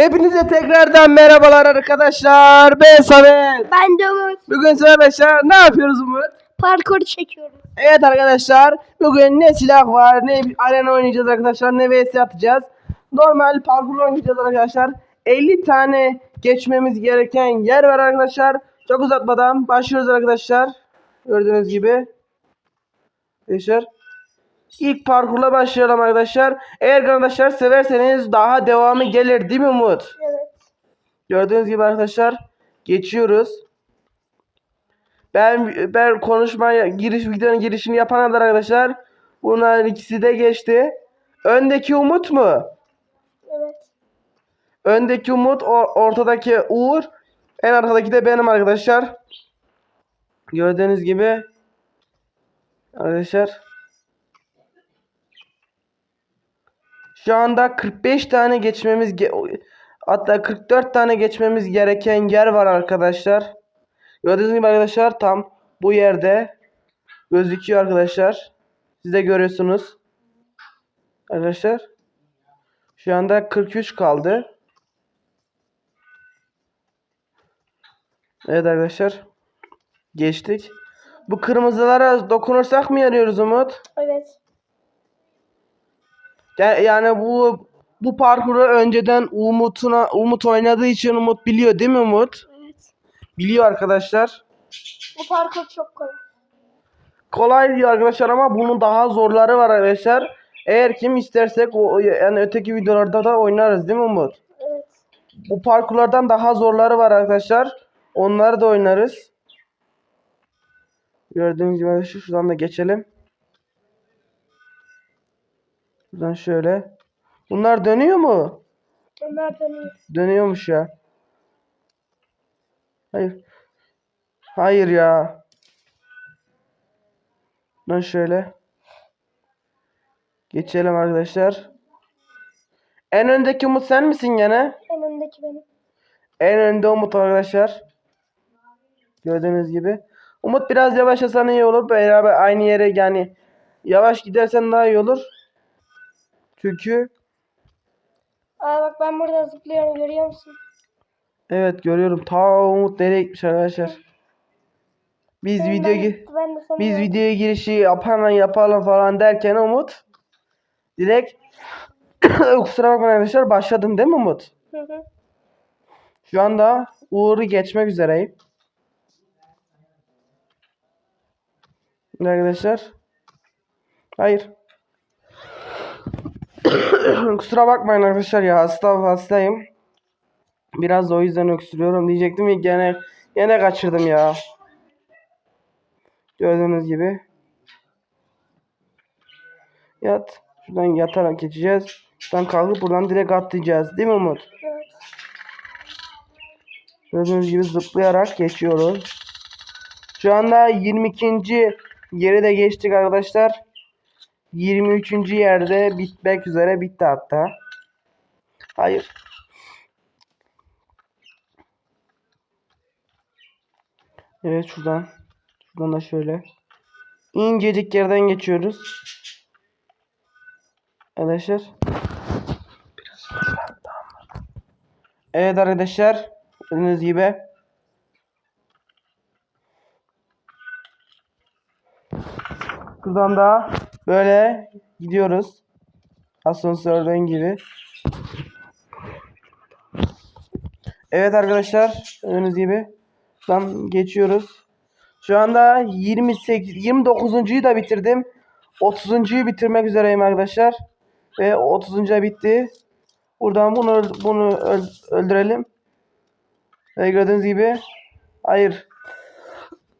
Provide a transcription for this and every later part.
Hepinize tekrardan merhabalar arkadaşlar. Ben Samet. Ben de Umut. Bugün size arkadaşlar ne yapıyoruz Umut? Parkur çekiyorum. Evet arkadaşlar bugün ne silah var ne arena oynayacağız arkadaşlar ne vs atacağız. Normal parkur oynayacağız arkadaşlar. 50 tane geçmemiz gereken yer var arkadaşlar. Çok uzatmadan başlıyoruz arkadaşlar. Gördüğünüz gibi. Arkadaşlar. İlk parkurla başlayalım arkadaşlar. Eğer arkadaşlar severseniz daha devamı gelir değil mi Umut? Evet. Gördüğünüz gibi arkadaşlar geçiyoruz. Ben ben konuşmaya giriş videonun girişini yapan kadar arkadaşlar bunların ikisi de geçti. Öndeki Umut mu? Evet. Öndeki Umut, ortadaki Uğur, en arkadaki de benim arkadaşlar. Gördüğünüz gibi arkadaşlar şu anda 45 tane geçmemiz ge- hatta 44 tane geçmemiz gereken yer var arkadaşlar. Gördüğünüz gibi arkadaşlar tam bu yerde gözüküyor arkadaşlar. Siz de görüyorsunuz. Arkadaşlar şu anda 43 kaldı. Evet arkadaşlar. Geçtik. Bu kırmızılara dokunursak mı yarıyoruz Umut? Evet. Ya- Yani bu bu parkuru önceden Umut'una Umut oynadığı için Umut biliyor değil mi Umut? Evet. Biliyor arkadaşlar. Bu parkur çok kolay. Kolay diyor arkadaşlar ama bunun daha zorları var arkadaşlar. Eğer kim istersek o yani öteki videolarda da oynarız değil mi Umut? Evet. Bu parkurlardan daha zorları var arkadaşlar. Onları da oynarız. Gördüğünüz gibi arkadaşlar şuradan da geçelim. Buradan şöyle. Bunlar dönüyor mu? Onlar dönüyor. Dönüyormuş ya. Hayır. Hayır ya. Lan şöyle. Geçelim arkadaşlar. En öndeki Umut sen misin gene? En öndeki benim. En önde Umut arkadaşlar. Gördüğünüz gibi. Umut biraz yavaşlasan iyi olur. Beraber aynı yere yani yavaş gidersen daha iyi olur. Çünkü Aa bak ben burada zıplıyorum görüyor musun? evet görüyorum. Ta Umut nereye gitmiş arkadaşlar. Biz Ben- video ben, gi- ben de biz gördüm. videoya girişi yapalım yapalım falan derken Umut direkt kusura bakmayın arkadaşlar başladın değil mi Umut? Hı hı. Şu anda Uğur'u geçmek üzereyim. Arkadaşlar. Hayır. Kusura bakmayın arkadaşlar ya hasta hastayım. Biraz da o yüzden öksürüyorum diyecektim ya gene gene kaçırdım ya. Gördüğünüz gibi. Yat. Şuradan yatarak geçeceğiz. Şuradan kalkıp buradan direkt atlayacağız. Değil mi Umut? Gördüğünüz gibi zıplayarak geçiyoruz. Şu anda 22. yeri de geçtik arkadaşlar. 23. yerde bitmek üzere bitti hatta. Hayır. Evet şuradan. Şuradan da şöyle. İncecik yerden geçiyoruz. Arkadaşlar. Evet arkadaşlar. Gördüğünüz gibi. Buradan da böyle gidiyoruz. Asansörden gibi. Evet arkadaşlar. Gördüğünüz gibi. Buradan geçiyoruz. Şu anda 28 29.'yu da bitirdim. 30.yu bitirmek üzereyim arkadaşlar. Ve 30. bitti. Buradan bunu bunu öl- öldürelim. Ve gördüğünüz gibi hayır.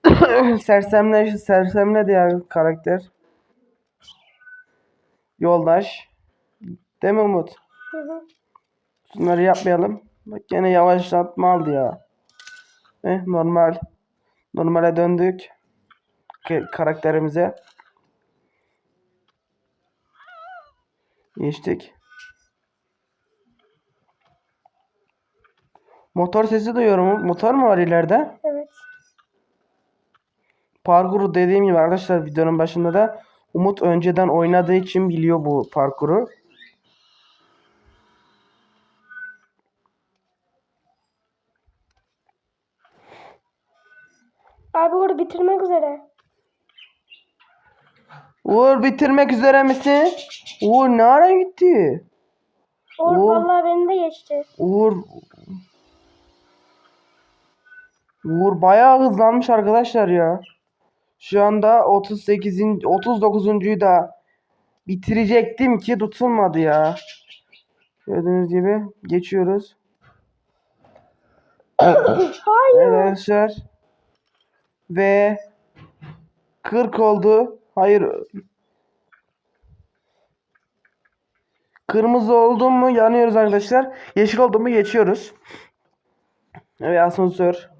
sersemle sersemle diğer karakter. Yoldaş. Değil mi Umut? Hı hı. Bunları yapmayalım. Bak gene yavaşlatma aldı ya. Eh, normal. Normale döndük. K- karakterimize. Geçtik. Motor sesi duyuyorum. Motor mu var ileride? Evet. Parkuru dediğim gibi arkadaşlar videonun başında da Umut önceden oynadığı için biliyor bu parkuru. Abi Uğur bitirmek üzere. Uğur bitirmek üzere misin? Uğur ne ara gitti? Uğur, Uğur vallahi beni de geçti. Uğur Uğur bayağı hızlanmış arkadaşlar ya. Şu anda 38. 39'uncuyu da bitirecektim ki tutulmadı ya. Gördüğünüz gibi geçiyoruz. Hayır. Arkadaşlar. Ve 40 oldu. Hayır. Kırmızı oldu mu yanıyoruz arkadaşlar. Yeşil oldu mu geçiyoruz. Evet asansör.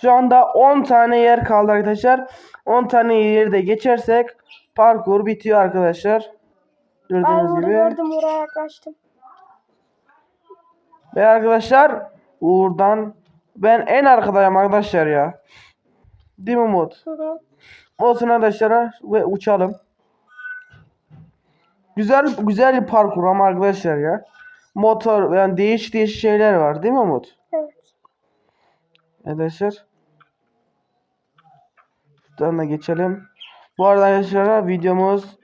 Şu anda 10 tane yer kaldı arkadaşlar. 10 tane yeri de geçersek parkur bitiyor arkadaşlar. Gördüğünüz Uğur'u gibi. gördüm Uğur'a yaklaştım. Ve arkadaşlar Uğur'dan ben en arkadayım arkadaşlar ya. Değil mi Umut? Hı hı. Olsun arkadaşlar ve uçalım. Güzel güzel bir parkur ama arkadaşlar ya. Motor yani değiş değiş şeyler var değil mi Umut? Evet. Arkadaşlar. Da geçelim. Bu arada arkadaşlar videomuz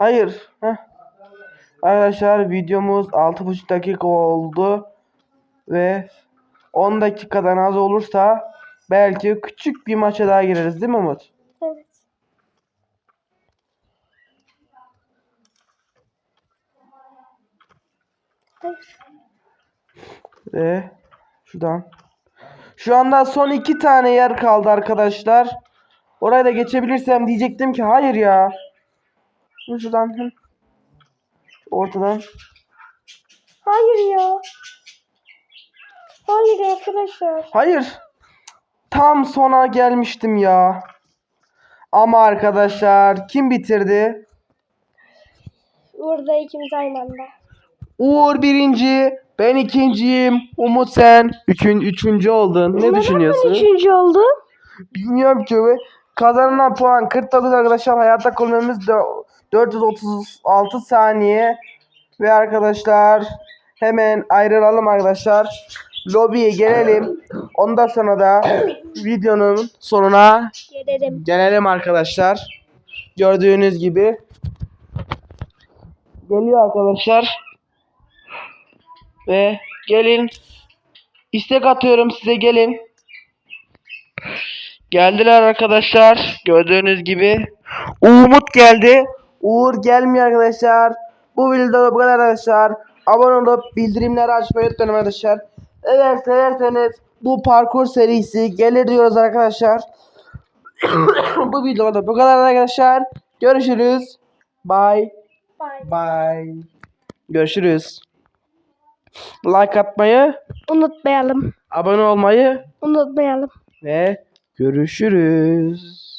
Hayır. Heh. Arkadaşlar videomuz 6,5 dakika oldu. Ve 10 dakikadan az olursa belki küçük bir maça daha gireriz değil mi Umut? Evet. Hayır. Ve şuradan. Şu anda son iki tane yer kaldı arkadaşlar. Oraya da geçebilirsem diyecektim ki hayır ya. Şuradan. Ortadan. Hayır ya. Hayır arkadaşlar. Hayır. Tam sona gelmiştim ya. Ama arkadaşlar kim bitirdi? Uğur'da ikimiz aynı anda. Uğur birinci, ben ikinciyim. Umut sen üçün, üçüncü oldun. Ne düşünüyorsun? üçüncü oldu? Bilmiyorum ki kazanılan puan 49 arkadaşlar. Hayatta kalmamız da 436 saniye. Ve arkadaşlar hemen ayrılalım arkadaşlar. Lobiye gelelim. Ondan sonra da videonun sonuna Gelelim. gelelim arkadaşlar. Gördüğünüz gibi. Geliyor arkadaşlar. Ve gelin. İstek atıyorum size gelin Geldiler arkadaşlar. Gördüğünüz gibi. Umut geldi. Uğur gelmiyor arkadaşlar. Bu videoda bu kadar arkadaşlar. Abone olup bildirimleri açmayı unutmayın arkadaşlar. Eğer severseniz bu parkur serisi gelir diyoruz arkadaşlar. bu videoda bu kadar arkadaşlar. Görüşürüz. Bye. Bye. Bye. Görüşürüz. Like atmayı, Unutmayalım. abone olmayı Unutmayalım. ve görüşürüz.